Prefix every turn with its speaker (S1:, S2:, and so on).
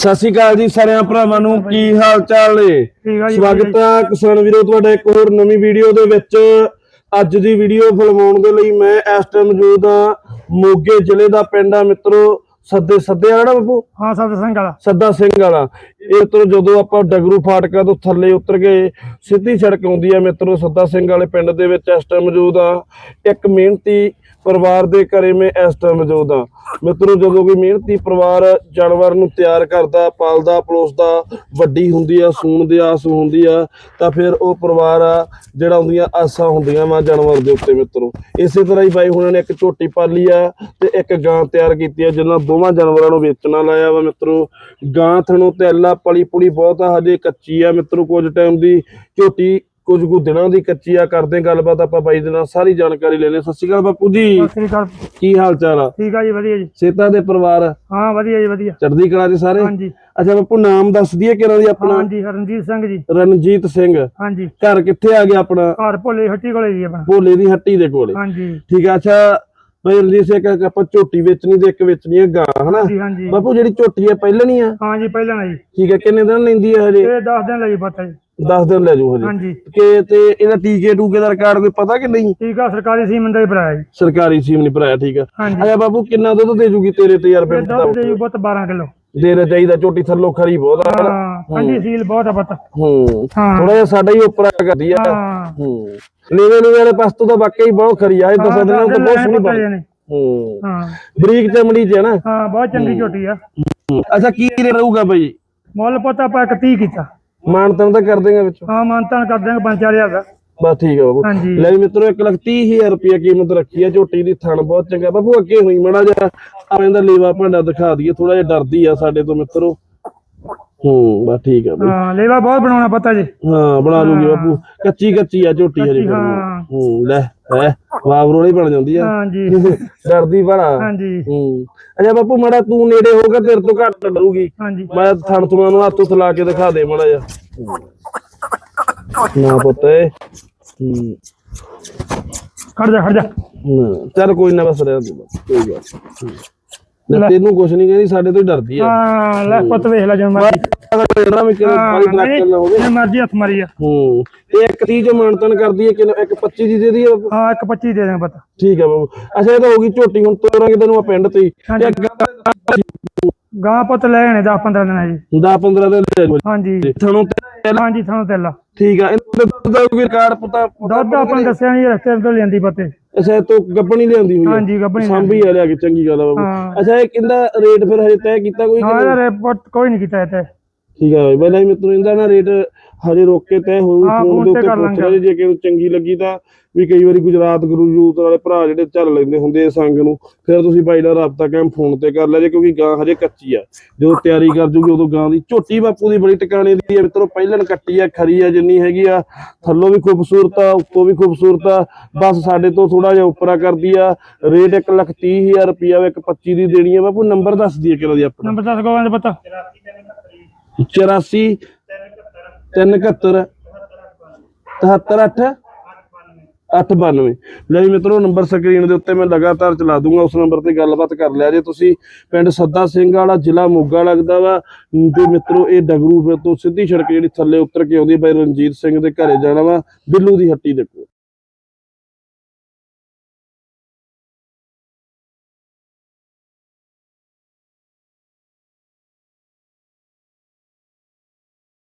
S1: ਸਤਿ ਸ਼੍ਰੀ ਅਕਾਲ ਜੀ ਸਾਰਿਆਂ ਭਰਾਵਾਂ ਨੂੰ ਕੀ ਹਾਲ ਚਾਲ
S2: ਆ ਜੀ
S1: ਸਵਾਗਤ ਹੈ ਕਿਸਾਨ ਵੀਰੋ ਤੁਹਾਡਾ ਇੱਕ ਹੋਰ ਨਵੀਂ ਵੀਡੀਓ ਦੇ ਵਿੱਚ। ਅੱਜ ਦੀ ਵੀਡੀਓ ਫਿਲਮਾਉਣ ਦੇ ਲਈ ਮੈਂ ਇਸ ਟਾਈਮ ਮੌਜੂਦ ਹਾਂ ਮੋਗੇ ਜ਼ਿਲ੍ਹੇ ਦਾ ਪਿੰਡ ਆ ਮਿੱਤਰੋ ਸੱਦੇ ਸੱਦੇ ਵਾਲਾ ਨਾ ਬੱਬੂ
S2: ਹਾਂ ਸਭ ਸਿੰਘ ਵਾਲਾ।
S1: ਸੱਦਾ ਸਿੰਘ ਵਾਲਾ। ਇਹ ਤੋਂ ਜਦੋਂ ਆਪਾਂ ਡਗਰੂ ਫਾਟਕਾ ਤੋਂ ਥੱਲੇ ਉਤਰ ਗਏ, ਸਿੱਧੀ ਸੜਕ ਆਉਂਦੀ ਆ ਮਿੱਤਰੋ, ਸੱਦਾ ਸਿੰਘ ਵਾਲੇ ਪਿੰਡ ਦੇ ਵਿੱਚ ਇਸ ਟਾਈਮ ਮੌਜੂਦ ਆ। ਇੱਕ ਮਿਹਨਤੀ ਪਰਿਵਾਰ ਦੇ ਘਰੇ ਮੈਂ ਇਸ ਟਾਈਮ ਮੌਜੂਦ ਆ। ਮਿੱਤਰੋ, ਜਦੋਂ ਕੋਈ ਮਿਹਨਤੀ ਪਰਿਵਾਰ ਜਾਨਵਰ ਨੂੰ ਤਿਆਰ ਕਰਦਾ, ਪਾਲਦਾ, ਪਲੋਸਦਾ, ਵੱਡੀ ਹੁੰਦੀ ਆ, ਸੂਣ ਦੀ ਆਸ ਹੁੰਦੀ ਆ, ਤਾਂ ਫਿਰ ਉਹ ਪਰਿਵਾਰ ਆ ਜਿਹੜਾ ਹੁੰਦੀਆਂ ਆਸਾਂ ਹੁੰਦੀਆਂ ਵਾ ਜਾਨਵਰ ਦੇ ਉੱਤੇ ਮਿੱਤਰੋ। ਇਸੇ ਤਰ੍ਹਾਂ ਹੀ ਬਾਈ ਹੁਣਾਂ ਨੇ ਇੱਕ ਝੋਟੀ ਪਾਲੀ ਆ ਤੇ ਇੱਕ ਗਾਂ ਤਿਆਰ ਕੀਤੀ ਆ ਜਿਹਨਾਂ ਦੋਵਾਂ ਜਾਨਵਰਾਂ ਨੂੰ ਵੇਚਣਾ ਲਾਇਆ ਵਾ ਮਿੱਤਰੋ। ਗਾਂ ਥਣੋਂ ਤੈਲਾ ਅੱਲਾ ਪਲੀ ਪੁਲੀ ਬਹੁਤ ਆ ਹਜੇ ਕੱਚੀ ਆ ਮਿੱਤਰੋ ਕੁਝ ਟਾਈਮ ਦੀ ਝੋਟੀ ਕੁਝ ਕੁ ਦਿਨਾਂ ਦੀ ਕੱਚੀ ਆ ਕਰਦੇ ਗੱਲਬਾਤ ਆਪਾਂ ਬਾਈ ਦੇ ਨਾਲ ਸਾਰੀ ਜਾਣਕਾਰੀ ਲੈਣੇ ਸਤਿ ਸ਼੍ਰੀ ਅਕਾਲ ਬਾਪੂ ਜੀ।
S2: ਸਤਿ ਸ੍ਰੀ ਅਕਾਲ।
S1: ਕੀ ਹਾਲ ਚਾਲ ਆ?
S2: ਠੀਕ ਆ ਜੀ ਵਧੀਆ ਜੀ।
S1: ਸੇਤਾ ਦੇ ਪਰਿਵਾਰ?
S2: ਹਾਂ ਵਧੀਆ ਜੀ ਵਧੀਆ।
S1: ਚੜ੍ਹਦੀ ਕਲਾ ਦੇ ਸਾਰੇ?
S2: ਹਾਂਜੀ।
S1: ਅੱਛਾ ਬਾਪੂ ਨਾਮ ਦੱਸ ਦਈਏ ਕਿਹਨਾਂ ਦੀ ਆਪਣਾ?
S2: ਹਾਂਜੀ ਹਰਨਜੀਤ ਸਿੰਘ ਜੀ।
S1: ਰਣਜੀਤ ਸਿੰਘ।
S2: ਹਾਂਜੀ।
S1: ਘਰ ਕਿੱਥੇ ਆ ਗਿਆ ਆਪਣਾ?
S2: ਘਰ ਭੋਲੇ ਹੱਟੀ ਕੋਲੇ ਜੀ ਆਪਣਾ।
S1: ਭੋਲੇ ਦੀ ਹੱਟੀ ਦੇ ਕੋਲੇ।
S2: ਹਾਂਜੀ।
S1: ਠੀਕ ਆ ਅੱਛਾ ਬਈ ਰਣਜੀਤ ਸਿੰਘ ਆਪਾਂ ਝੋਟੀ ਵੇਚਣੀ ਤੇ ਇੱਕ ਵੇਚਣੀ ਹੈ ਗਾਂ ਹਨਾ?
S2: ਜੀ ਹਾਂਜੀ।
S1: ਬਾਪੂ ਜਿਹੜੀ ਝੋਟੀ ਹੈ ਪਹਿਲਣੀ ਆ?
S2: ਹਾਂਜੀ ਪਹਿਲਾਂ ਜੀ
S1: ਠੀਕ ਹੈ ਕਿੰਨੇ ਦਿਨ ਲੈਂਦੀ ਹੈ ਹਜੇ?
S2: ਇਹ 10 ਦਿਨ ਲਈ ਪਤਾ ਜੀ।
S1: 10 ਦਿਨ ਲੈ ਜਾਓ ਹਜੇ।
S2: ਹਾਂਜੀ।
S1: ਕਿ ਤੇ ਇਹਦਾ ਟੀਕੇ ਟੂਕੇ ਦਾ ਰਿਕਾਰਡ ਕੋਈ ਪਤਾ ਕਿ ਨਹੀਂ?
S2: ਠੀਕ ਆ ਸਰਕਾਰੀ ਸੀਮਨ ਦਾ ਹੀ ਭਰਾਇਆ ਜੀ।
S1: ਸਰਕਾਰੀ ਸੀਮ ਨਹੀਂ ਭਰਾਇਆ ਠੀਕ ਆ।
S2: ਹਾਂਜੀ।
S1: ਅੱਛਾ ਬਾਪੂ ਕਿੰਨਾ ਦੁੱਧ ਦੇ ਜੂਗੀ ਤੇਰੇ ਤੇ ਯਾਰ ਪਿੰਡ ਦਾ?
S2: ਦੇ ਜੀ ਬਹੁਤ 12 ਕਿਲੋ।
S1: ਦੇਣਾ ਚਾਹੀਦਾ ਝੋਟੀ ਥੱਲੋਂ ਖਰੀ ਬਹੁਤ ਆ?
S2: ਹਾਂ ਠੰਡੀ ਸੀਲ ਬਹੁਤ ਆ ਪਤਾ
S1: ਹੂੰ।
S2: ਹਾਂ।
S1: ਥੋੜਾ ਜਿਹਾ ਸਾਡਾ ਹੀ ਉੱਪਰ ਕਰਦੀ ਆ।
S2: ਹਾਂ।
S1: ਹੂੰ। ਨੀਵੇਂ ਨੀਵੇਂ ਵਾਲੇ ਪਾਸੋਂ ਤਾਂ ਵਾਕਈ ਬਹੁਤ ਖਰੀ ਆ ਇਹ ਦੱਸਾਂ ਦਿਨਾਂ ਤੋਂ ਬਹੁਤ ਸੋਹਣੀ ਬਣ ਹੂੰ।
S2: ਹਾਂ।
S1: ਬਰੀਕ ਚਮੜੀ ਚ ਹੈ ਨਾ?
S2: ਹਾਂ ਬਹੁਤ ਚੰਗੀ ਝੋਟੀ ਆ।
S1: ਅੱਛਾ ਕੀ ਰੇਟ ਰਹੂਗਾ ਬਈ?
S2: ਮੁੱਲ ਪਤਾ ਆਪਾਂ ਇੱਕ 30 ਕੀਤਾ।
S1: ਮਾਨਤਨ ਤਾਂ ਕਰ ਦੇਗਾ ਵਿੱਚ।
S2: ਹਾਂ ਮਾਨਤਾਨ ਕਰ ਦਿਆਂਗੇ 5-4000 ਦਾ।
S1: ਬਸ ਠੀਕ ਹੈ ਬਾਬੂ। ਲੈ ਮਿੱਤਰੋ 1 ਲੱਖ 30 ਹਜ਼ਾਰ ਰੁਪਏ ਕੀਮਤ ਰੱਖੀ ਹੈ ਝੋਟੀ ਦੀ ਥਣ ਬਹੁਤ ਚੰਗਾ। ਬਾਬੂ ਅੱਗੇ ਹੋਈ ਮੜਾ ਜਾ ਆਪਾਂ ਦਾ ਲੇਵਾ ਭਾਂਡਾ ਦਿਖਾ ਦਈਏ ਥੋੜਾ ਜਿਹਾ ਡਰਦੀ ਆ ਸਾਡੇ ਤੋਂ ਮਿੱਤਰੋ। ਹੂੰ ਬਸ ਠੀਕ ਹੈ ਬਈ।
S2: ਹਾਂ ਲੇਵਾ ਬਹੁਤ ਬਣਾਉਣਾ ਪਤਾ ਜੀ।
S1: ਹਾਂ ਬਣਾ ਲੂਗੀ ਬਾਬੂ ਕੱਚੀ ਕੱਚੀ ਆ ਝੋਟੀ ਹਜੇ।
S2: ਹਾਂ।
S1: ਹੂੰ ਲੈ ਹੈ ਵਾਵਰੋ ਨਹੀਂ ਬਣ ਜਾਂਦੀ ਆ।
S2: ਹਾਂਜੀ।
S1: ਡਰਦੀ ਬੜਾ।
S2: ਹਾਂਜੀ।
S1: ਹੂੰ। ਅੱਛਾ ਬਾਪੂ ਮੜਾ ਤੂੰ ਨੇੜੇ ਹੋਗਾ ਤੇਰੇ ਤੋਂ ਘੱਟ ਡਰੂਗੀ।
S2: ਹਾਂਜੀ।
S1: ਮੈਂ ਥਣ ਤੁਮਾਂ ਨੂੰ ਹੱਥ ਉੱਤ ਲਾ ਕੇ ਦਿਖਾ ਦੇ ਮੜਾ ਜਾ ਨਾ ਪੁੱਤ ਏ। ਹੂੰ।
S2: ਖੜ ਜਾ ਖੜ ਜਾ।
S1: ਹੂੰ, ਚੱਲ ਕੋਈ ਨਾ ਬਸ ਰਹਿਣ ਦੇ ਬਸ ਕੋਈ ਗੱਲ ਨੀ। ਲੈ। ਤੈਨੂੰ ਕੁਛ ਨਹੀਂ ਕਹਿੰਦੀ ਸਾਡੇ ਤੋਂ ਹੀ ਡਰਦੀ ਆ।
S2: ਹਾਂ ਲੈ ਪੁੱਤ ਵੇਖ ਲੈ ਜਦੋਂ ਮਰਜ਼ੀ।
S1: ਜਿਹੜਾ ਵੀ ਕਿਤੇ
S2: ਹਾਂ
S1: ਪਾਣੀ ਟਰੱਕ ਨਾ ਹੋਵੇ।
S2: ਜਿਵੇਂ ਮਰਜ਼ੀ ਹੱਥ ਮਾਰੀ ਆ।
S1: ਹੂੰ ਤੇ ਇੱਕ 30 ਜੋ ਮਾਨਤਨ ਕਰਦੀ ਹੈ ਕਿਲੋ ਇੱਕ 25 ਦੀ ਦੇ ਦੀ?
S2: ਹਾਂ ਇੱਕ 25 ਦੇ ਦੇ ਪਤਾ।
S1: ਠੀਕ ਆ ਬਾਬੂ। ਅੱਛਾ ਇਹ ਤਾਂ ਹੋ ਗਈ ਝੋਟੀ ਹੁਣ ਤੋਰਾਂਗੇ ਤੈਨੂੰ ਆ ਪਿੰਡ ਤੇ।
S2: ਹਾਂਜੀ। ਗਾਂ ਪੁੱਤ ਲੈ ਆਣੇ 10 15 ਦਿਨਾਂ ਜੀ।
S1: 10 15 ਦਿਨ ਲੈ ਜਾਓ।
S2: ਹਾਂਜੀ।
S1: ਥਣੋਂ ਤੇ
S2: ਹਾਂਜੀ ਤੁਹਾਨੂੰ ਤੇਲਾ
S1: ਠੀਕ ਆ ਇਹਦਾ ਕੋਈ ਰਿਕਾਰਡ ਪਤਾ
S2: ਦੁੱਧ ਆਪਾਂ ਦੱਸਿਆ ਨਹੀਂ ਰਸਤੇ ਤੋਂ ਲਿਆਂਦੀ ਪਤੇ
S1: ਅੱਛਾ ਇਹ ਤੋਂ ਗੱਬਣੀ ਲਿਆਂਦੀ ਹੋਈ
S2: ਹਾਂਜੀ ਗੱਬਣੀ
S1: ਸਾਂਭੀ ਆ ਲਿਆ ਕੇ ਚੰਗੀ ਗੱਲ ਆ ਬਾਬੂ।
S2: ਹਾਂ।
S1: ਅੱਛਾ ਇਹ ਕਹਿੰਦਾ ਰੇਟ ਫਿਰ ਹਜੇ ਤੈਅ ਕੀਤਾ ਕੋਈ ਕਿ
S2: ਹਾਂ
S1: ਨਹੀਂ?
S2: ਯਾਰ ਰਿਪੋਰਟ ਕੋਈ ਨਹੀਂ ਕੀਤਾ ਇੱਥੇ।
S1: ਠੀਕ ਆ। ਬਾਈ ਪਹਿਲਾਂ ਹੀ ਮਿੱਤਰੋ ਇਹਦਾ ਨਾ ਰੇਟ ਹਜੇ ਰੋਕ ਕੇ ਤੈਅ ਹੋਊ
S2: ਹਾਂ,
S1: ਫੋਨ ਦੇ ਉੱਤੇ
S2: ਕਰ
S1: ਪੁੱਛ
S2: ਲਾਂਗੇ।
S1: ਜੇ ਕਿਸੇ ਚੰਗੀ ਲੱਗੀ ਤਾਂ ਵੀ ਕਈ ਵਾਰੀ ਗੁਜਰਾਤ ਗੁਰੂ ਯੂਤ ਵਾਲੇ ਭਰਾ ਜਿਹੜੇ ਚੱਲ ਲੈਂਦੇ ਹੁੰਦੇ ਆ ਸੰਗ ਨੂੰ ਫਿਰ ਤੁਸੀਂ ਬਾਈ ਨਾਲ ਰਾਬਤਾ ਕਾਇਮ ਫੋਨ ਤੇ ਕਰ ਲੈ ਜੇ ਕਿਉਂਕਿ ਗਾਂ ਹਜੇ ਕੱਚੀ ਆ। ਜਦੋਂ ਤਿਆਰੀ ਕਰ ਜੂਗੀ ਉਦੋਂ ਗਾਂ ਦੀ ਝੋਟੀ ਬਾਪੂ ਦੀ ਬੜੀ ਟਿਕਾਣੇ ਦੀ ਆ। ਮਿੱਤਰੋ ਪਹਿਲਣ ਕੱਟੀ ਆ ਖਰੀ ਆ ਜਿੰਨੀ ਹੈਗੀ ਆ ਥੱਲੋਂ ਵੀ ਖੂਬਸੂਰਤ ਆ ਉੱਤੋਂ ਵੀ ਖੂਬਸੂਰਤ ਆ ਬਸ ਸਾਡੇ ਤੋਂ ਥੋੜਾ ਜਿਹਾ ਉੱਪਰਾ ਕਰਦੀ ਆ। ਰੇਟ 1 ਲੱਖ 30 ਹਜ਼ਾਰ ਰੁਪਿਆ ਇੱਕ 25 ਦੀ ਦੇਣੀ ਆ। ਬਾਪੂ ਨੰਬਰ ਦੱਸ ਦਈਏ ਕਿਹੜਾ ਦੀ ਆਪਣਾ
S2: ਨੰਬਰ ਦੱਸ ਗੋਵਾਂ ਦਾ ਪਤਾ।
S1: 84 371 778 892 ਲੈ ਜੀ ਮਿੱਤਰੋ ਨੰਬਰ ਸਕਰੀਨ ਦੇ ਉੱਤੇ ਮੈਂ ਲਗਾਤਾਰ ਚਲਾ ਦੂੰਗਾ, ਉਸ ਨੰਬਰ ਤੇ ਗੱਲਬਾਤ ਕਰ ਲਿਆ। ਜੇ ਤੁਸੀਂ ਪਿੰਡ ਸੱਦਾ ਸਿੰਘ ਵਾਲਾ, ਜ਼ਿਲ੍ਹਾ ਮੋਗਾ ਲੱਗਦਾ ਵਾ, ਤੇ ਮਿੱਤਰੋ, ਇਹ ਡਗਰੂ ਫਿਰ ਤੋਂ ਸਿੱਧੀ ਸੜਕ ਜਿਹੜੀ ਥੱਲੇ ਉਤਰ ਕੇ ਆਉਂਦੀ ਹੈ ਬਾਈ ਰਣਜੀਤ ਸਿੰਘ ਦੇ ਘਰੇ ਜਾਣਾ ਵਾ, ਬਿੱਲੂ ਦੀ ਹੱਟੀ ਦੇ